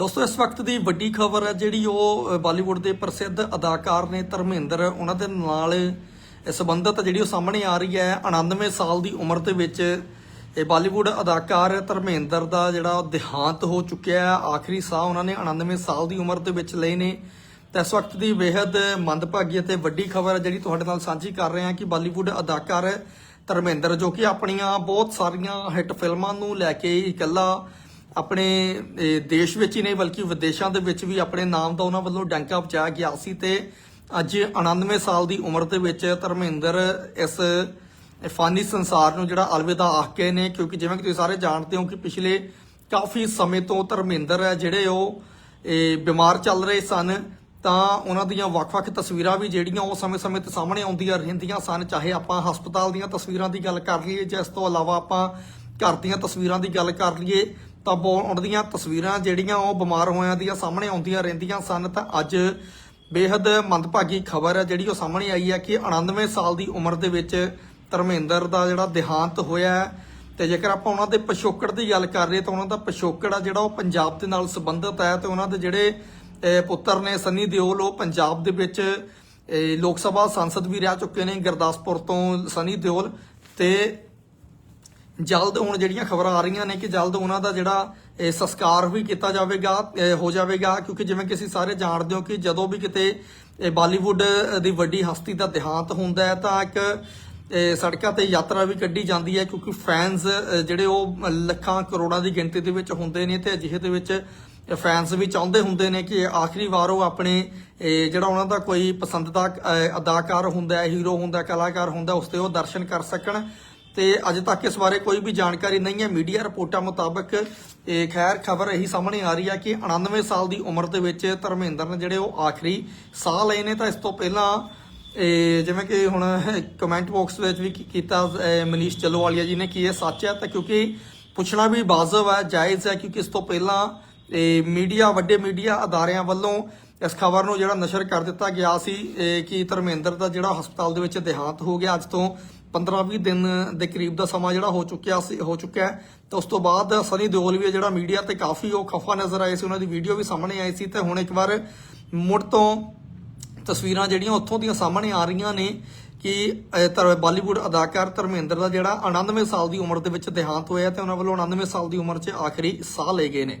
ਦੋਸਤੋ, ਇਸ ਵਕਤ ਦੀ ਵੱਡੀ ਖਬਰ ਹੈ ਜਿਹੜੀ ਉਹ ਬਾਲੀਵੁੱਡ ਦੇ ਪ੍ਰਸਿੱਧ ਅਦਾਕਾਰ ਨੇ ਧਰਮਿੰਦਰ, ਉਹਨਾਂ ਦੇ ਨਾਲ ਇਹ ਸੰਬੰਧਤ ਜਿਹੜੀ ਉਹ ਸਾਹਮਣੇ ਆ ਰਹੀ ਹੈ 99 ਸਾਲ ਦੀ ਉਮਰ ਦੇ ਵਿੱਚ ਇਹ ਬਾਲੀਵੁੱਡ ਅਦਾਕਾਰ ਧਰਮਿੰਦਰ ਦਾ ਜਿਹੜਾ ਦੇਹਾਂਤ ਹੋ ਚੁੱਕਿਆ ਹੈ, ਆਖਰੀ ਸਾਹ ਉਹਨਾਂ ਨੇ 99 ਸਾਲ ਦੀ ਉਮਰ ਦੇ ਵਿੱਚ ਲਏ ਨੇ। ਤਾਂ ਇਸ ਵਕਤ ਦੀ ਬੇहद ਮੰਦਭਾਗੀ ਅਤੇ ਵੱਡੀ ਖਬਰ ਹੈ ਜਿਹੜੀ ਤੁਹਾਡੇ ਨਾਲ ਸਾਂਝੀ ਕਰ ਰਹੇ ਹਾਂ ਕਿ ਬਾਲੀਵੁੱਡ ਅਦਾਕਾਰ ਧਰਮਿੰਦਰ ਜੋ ਕਿ ਆਪਣੀਆਂ ਬਹੁਤ ਸਾਰੀਆਂ ਹਿੱਟ ਫਿਲਮਾਂ ਨੂੰ ਲੈ ਕੇ ਇਕੱਲਾ ਆਪਣੇ ਦੇਸ਼ ਵਿੱਚ ਹੀ ਨਹੀਂ ਬਲਕਿ ਵਿਦੇਸ਼ਾਂ ਦੇ ਵਿੱਚ ਵੀ ਆਪਣੇ ਨਾਮ ਦਾ ਉਹਨਾਂ ਵੱਲੋਂ ਡੰਕਾ ਬਚਾਇਆ ਗਿਆ ਸੀ ਤੇ ਅੱਜ 99 ਸਾਲ ਦੀ ਉਮਰ ਦੇ ਵਿੱਚ ਧਰਮਿੰਦਰ ਇਸ ਫਾਨੀ ਸੰਸਾਰ ਨੂੰ ਜਿਹੜਾ ਅਲਵਿਦਾ ਆਖ ਕੇ ਨੇ ਕਿਉਂਕਿ ਜਿਵੇਂ ਕਿ ਤੁਸੀਂ ਸਾਰੇ ਜਾਣਦੇ ਹੋ ਕਿ ਪਿਛਲੇ ਕਾਫੀ ਸਮੇਂ ਤੋਂ ਧਰਮਿੰਦਰ ਹੈ ਜਿਹੜੇ ਉਹ ਇਹ, ਬਿਮਾਰ ਚੱਲ ਰਹੇ ਸਨ ਤਾਂ ਉਹਨਾਂ ਦੀਆਂ ਵੱਖ-ਵੱਖ ਤਸਵੀਰਾਂ ਵੀ ਜਿਹੜੀਆਂ ਉਹ ਸਮੇਂ-ਸਮੇਂ ਤੇ ਸਾਹਮਣੇ ਆਉਂਦੀਆਂ ਰਹਿੰਦੀਆਂ ਸਨ ਚਾਹੇ ਆਪਾਂ ਹਸਪਤਾਲ ਦੀਆਂ ਤਸਵੀਰਾਂ ਦੀ ਗੱਲ ਕਰ ਲਈਏ ਜਾਂ ਇਸ ਤੋਂ ਇਲਾਵਾ ਆਪਾਂ ਘਰ ਦੀਆਂ ਤਸਵੀਰਾਂ ਦੀ ਗੱਲ ਕਰ ਲਈਏ ਤਾਂ ਬਹੁਤ ਤਸਵੀਰਾਂ ਜਿਹੜੀਆਂ ਉਹ ਬਿਮਾਰ ਹੋਇਆਂ ਦੀਆਂ ਸਾਹਮਣੇ ਆਉਂਦੀਆਂ ਰਹਿੰਦੀਆਂ ਸਨ। ਤਾਂ ਅੱਜ ਬੇहद ਮੰਦਭਾਗੀ ਖਬਰ ਹੈ ਜਿਹੜੀ ਉਹ ਸਾਹਮਣੇ ਆਈ ਹੈ ਕਿ 99 ਸਾਲ ਦੀ ਉਮਰ ਦੇ ਵਿੱਚ ਧਰਮਿੰਦਰ ਦਾ ਜਿਹੜਾ ਦੇਹਾਂਤ ਹੋਇਆ ਹੈ। ਤੇ ਜੇਕਰ ਆਪਾਂ ਉਹਨਾਂ ਦੇ ਪਿਛੋਕੜ ਦੀ ਗੱਲ ਕਰ ਰਹੇ ਤਾਂ ਉਹਨਾਂ ਦਾ ਪਿਛੋਕੜ ਆ ਜਿਹੜਾ ਉਹ ਪੰਜਾਬ ਦੇ ਨਾਲ ਸੰਬੰਧਿਤ ਹੈ ਤੇ ਉਹਨਾਂ ਦੇ ਜਿਹੜੇ ਪੁੱਤਰ ਨੇ ਸਨੀ ਦਿਓਲ, ਉਹ ਪੰਜਾਬ ਦੇ ਵਿੱਚ ਲੋਕ ਸਭਾ ਸੰਸਦ ਵੀ ਰਹਿ ਚੁੱਕੇ ਨੇ ਗੁਰਦਾਸਪੁਰ ਤੋਂ ਸਨੀ ਦਿਓਲ ਤੇ ਜਲਦ ਹੁਣ ਜਿਹੜੀਆਂ ਖਬਰਾਂ ਆ ਰਹੀਆਂ ਨੇ ਕਿ ਜਲਦ ਉਹਨਾਂ ਦਾ ਜਿਹੜਾ, ਇਹ ਸੰਸਕਾਰ ਵੀ ਕੀਤਾ ਜਾਵੇਗਾ ਹੋ ਜਾਵੇਗਾ, ਕਿਉਂਕਿ ਜਿਵੇਂ ਕਿ ਅਸੀਂ ਸਾਰੇ ਜਾਣਦੇ ਹਾਂ ਕਿ ਜਦੋਂ ਵੀ ਕਿਤੇ ਇਹ ਬਾਲੀਵੁੱਡ ਦੀ ਵੱਡੀ ਹਸਤੀ ਦਾ ਦੇਹਾਂਤ ਹੁੰਦਾ ਹੈ, ਤਾਂ ਇੱਕ ਸੜਕਾਂ ਤੇ ਯਾਤਰਾ ਵੀ ਕੱਢੀ ਜਾਂਦੀ ਹੈ, ਕਿਉਂਕਿ ਫੈਨਸ ਜਿਹੜੇ ਉਹ ਲੱਖਾਂ ਕਰੋੜਾਂ ਦੀ ਗਿਣਤੀ ਦੇ ਵਿੱਚ ਹੁੰਦੇ ਨੇ ਤੇ ਅਜਿਹੇ ਦੇ ਵਿੱਚ ਫੈਨਸ ਵੀ ਚਾਹੁੰਦੇ ਹੁੰਦੇ ਨੇ ਕਿ ਆਖਰੀ ਵਾਰ ਉਹ ਆਪਣੇ ਜਿਹੜਾ ਉਹਨਾਂ ਦਾ ਕੋਈ ਪਸੰਦ ਦਾ ਅਦਾਕਾਰ ਹੁੰਦਾ ਹੈ, ਹੀਰੋ ਹੁੰਦਾ ਕਲਾਕਾਰ ਹੁੰਦਾ ਉਸ ਤੇ ਉਹ ਦਰਸ਼ਨ ਕਰ ਸਕਣ। ਤੇ ਅਜੇ ਤੱਕ ਇਸ ਬਾਰੇ ਕੋਈ ਵੀ ਜਾਣਕਾਰੀ ਨਹੀਂ ਹੈ। ਮੀਡੀਆ ਰਿਪੋਰਟਾਂ ਮੁਤਾਬਕ ਇਹ ਖੈਰ ਖਬਰ ਇਹੀ ਸਾਹਮਣੇ ਆ ਰਹੀ ਹੈ ਕਿ 99 ਸਾਲ ਦੀ ਉਮਰ ਦੇ ਵਿੱਚ ਧਰਮਿੰਦਰ ਨੇ ਜਿਹੜੇ ਉਹ ਆਖਰੀ ਸਾਹ ਲਏ ਨੇ ਤਾਂ ਇਸ ਤੋਂ ਪਹਿਲਾਂ ਇਹ ਜਿਵੇਂ ਕਿ ਹੁਣ ਕਮੈਂਟ ਬਾਕਸ ਵਿੱਚ ਵੀ ਕੀ- ਕੀਤਾ ਮਨੀਸ਼ ਚਲੋਵਾਲੀਆ ਜੀ ਨੇ ਕਿ ਇਹ ਸੱਚ ਹੈ ਤਾਂ ਕਿਉਂਕਿ ਪੁੱਛਣਾ ਵੀ ਵਾਜਬ ਹੈ, ਜਾਇਜ਼ ਹੈ ਕਿਉਂਕਿ ਇਸ ਤੋਂ ਪਹਿਲਾਂ ਇਹ ਮੀਡੀਆ, ਵੱਡੇ ਮੀਡੀਆ ਅਦਾਰਿਆਂ ਵੱਲੋਂ ਇਸ ਖਬਰ ਨੂੰ ਜਿਹੜਾ ਨਸ਼ਰ ਕਰ ਦਿੱਤਾ ਗਿਆ ਸੀ ਕਿ ਧਰਮਿੰਦਰ ਦਾ ਜਿਹੜਾ ਹਸਪਤਾਲ ਦੇ ਵਿੱਚ ਦੇਹਾਂਤ ਹੋ ਗਿਆ। ਅੱਜ ਤੋਂ 15-20 ਦਿਨ ਦੇ ਕਰੀਬ ਦਾ ਸਮਾਂ ਜਿਹੜਾ ਹੋ ਚੁੱਕਿਆ ਸੀ, ਹੋ ਚੁੱਕਿਆ ਹੈ। ਤੇ ਉਸ ਤੋਂ ਬਾਅਦ ਸਨੀ ਦਿਓਲ ਵੀ ਜਿਹੜਾ ਮੀਡੀਆ ਤੇ ਕਾਫੀ ਉਹ ਖਫਾ ਨਜ਼ਰ ਆਏ ਸੀ, ਉਹਨਾਂ ਦੀ ਵੀਡੀਓ ਵੀ ਸਾਹਮਣੇ ਆਈ ਸੀ। ਤੇ ਹੁਣ ਇੱਕ ਵਾਰ ਮੁੜ ਤੋਂ ਤਸਵੀਰਾਂ ਜਿਹੜੀਆਂ ਉੱਥੋਂ ਦੀਆਂ ਸਾਹਮਣੇ ਆ ਰਹੀਆਂ ਨੇ ਕਿ ਧਰ ਬਾਲੀਵੁੱਡ ਅਦਾਕਾਰ ਧਰਮਿੰਦਰ ਦਾ ਜਿਹੜਾ 99 ਸਾਲ ਦੀ ਉਮਰ ਦੇ ਵਿੱਚ ਦੇਹਾਂਤ ਹੋਇਆ ਤੇ ਉਹਨਾਂ ਵੱਲੋਂ 99 ਸਾਲ ਦੀ ਉਮਰ 'ਚ ਆਖਰੀ ਸਾਹ ਲਏ ਗਏ ਨੇ।